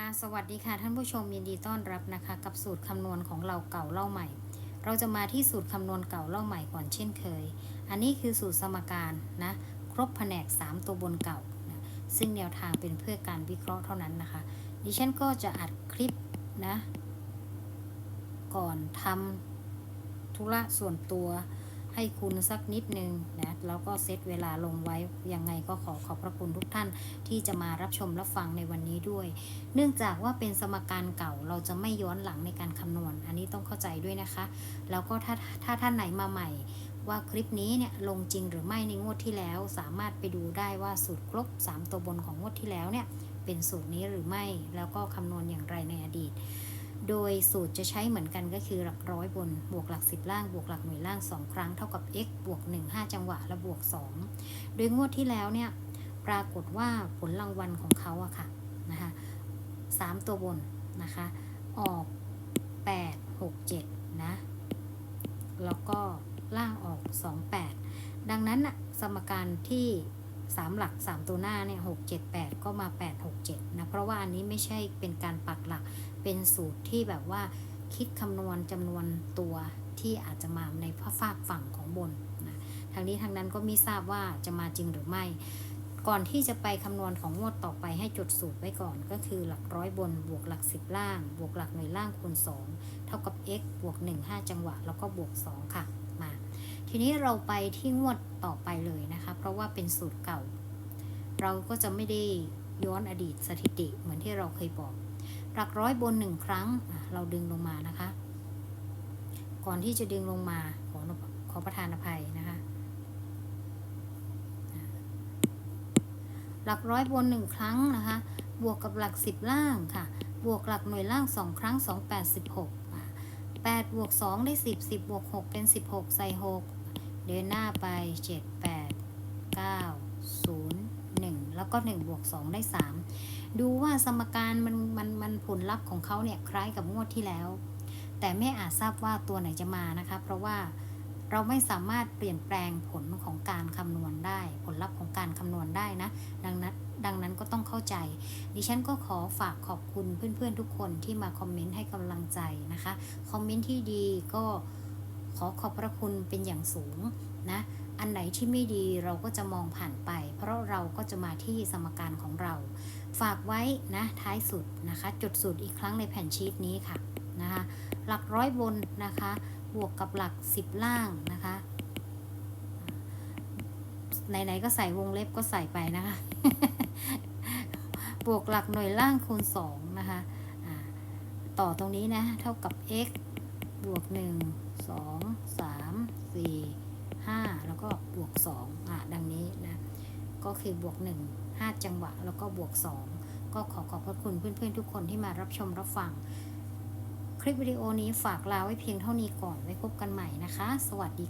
ค่ะสวัสดีค่ะท่านผู้ชมยินดีต้อนรับนะคะ กับสูตรคำนวณของเราเก่าเล่าใหม่ เราจะมาที่สูตรคำนวณเก่าเล่าใหม่ก่อนเช่นเคย อันนี้คือสูตรสมการนะครบแผนก 3 ตัวบนเก่านะซึ่งแนวทางเป็นเพื่อการวิเคราะห์เท่านั้นนะคะดิฉันก็จะอัดคลิปนะ ก่อนทำธุระส่วนตัว ให้คุณสักนิดนึงนะแล้วก็เซตเวลาลงไว้ยังไงก็ขอขอบพระคุณทุกท่านที่จะมารับชมรับฟังในวันนี้ด้วย เนื่องจากว่าเป็นสมการเก่าเราจะไม่ย้อนหลังในการคำนวณ อันนี้ต้องเข้าใจด้วยนะคะ แล้วก็ถ้าถ้าท่านไหนมาใหม่ว่าคลิปนี้เนี่ยลงจริงหรือไม่ในงวดที่แล้ว สามารถไปดูได้ว่าสูตรครบ 3 ตัวบนของงวดที่แล้วเนี่ยเป็นสูตรนี้หรือไม่แล้วก็คำนวณอย่างไรในอดีต โดยสูตรจะใช้เหมือนกันก็คือหลักร้อยบน บวกหลัก10ล่าง บวกหลักหน่วยล่าง 2 ครั้งเท่ากับ x บวก 1 5 จังหวะ และบวก 2 โดยงวดที่แล้วเนี่ยปรากฏว่าผลรางวัลของเขาอะค่ะนะคะ3ตัวบนนะคะ ออก 8 6 7 นะ แล้วก็ล่างออก 2 8 ดังนั้นสมการที่ 3หลัก3ตัวหน้าเนี่ย6 7 8ก็มา8 6 7นะเพราะว่าอันนี้ไม่ใช่เป็นการปักหลักเป็นสูตรที่แบบว่าคิดคำนวณจำนวนตัวที่อาจจะมาในภาคฝั่งของบนนะทางนี้ทางนั้นก็ไม่ทราบว่าจะมาจริงหรือไม่ ก่อนที่จะไปคำนวณของงวดต่อไปให้จดสูตรไว้ก่อนก็คือหลักร้อยบนบวกหลัก10ล่าง บวกหลักหน่วยล่างคูณ 2 เท่ากับ x บวก 1 5 จังหวะ แล้วก็บวก 2 ค่ะ ทีนี้เราไปที่งวดต่อไปเลยนะคะ เพราะว่าเป็นสูตรเก่า เราก็จะไม่ได้ย้อนอดีตสถิติเหมือนที่เราเคยบอก หลักร้อยบนหนึ่งครั้ง เราดึงลงมานะคะ ก่อนที่จะดึงลงมาขอขอประทานอภัยนะคะอะหลักร้อยบนหนึ่งครั้งนะคะ บวกกับหลักสิบล่างค่ะ บวกหลักหน่วยล่างสองครั้งสองแปดสิบหก แปดบวกสองได้สิบสิบบวกหกเป็นสิบหกใส่หกเดินหน้าไปเจ็ดแปดเก้าศูนย์หนึ่งแล้วก็หนึ่งบวกสองได้สามดูว่าสมการมันมันมันผลลัพธ์ของเขาเนี่ยคล้ายกับงวดที่แล้ว แต่ไม่อาจทราบว่าตัวไหนจะมานะคะ เพราะว่าเราไม่สามารถเปลี่ยนแปลงผลของการคำนวณได้ ผลลัพธ์ของการคำนวณได้นะ ดังนั้นก็ต้องเข้าใจ ดิฉันก็ขอฝากขอบคุณเพื่อนๆทุกคนที่มาคอมเมนต์ให้กำลังใจนะคะ คอมเมนต์ที่ดีก็ขอขอบพระคุณเป็นอย่างสูงนะ อันไหนที่ไม่ดีเราก็จะมองผ่านไป เพราะเราก็จะมาที่สมการของเรา ฝากไว้นะท้ายสุดนะคะจุดสูตรอีกครั้งในแผ่นชีตนี้ค่ะนะคะ หลักร้อยบนนะคะ บวกกับหลัก 10 ล่างนะคะ ไหนๆก็ใส่วงเล็บก็ใส่ไปนะคะ บวกหลักหน่วยล่างคูณ 2 นะคะต่อตรงนี้นะ เท่ากับ x บวก 1 2 3 4 5 แล้วก็บวก 2 อะ ดังนี้นะ ก็คือบวก 1 5 จังหวะ แล้วก็บวก 2 ก็ขอขอบพระคุณเพื่อนๆ ทุกคนที่มารับชมรับฟัง คลิปวิดีโอนี้ฝากลาไว้เพียงเท่านี้ก่อน ไว้พบกันใหม่นะคะ สวัสดี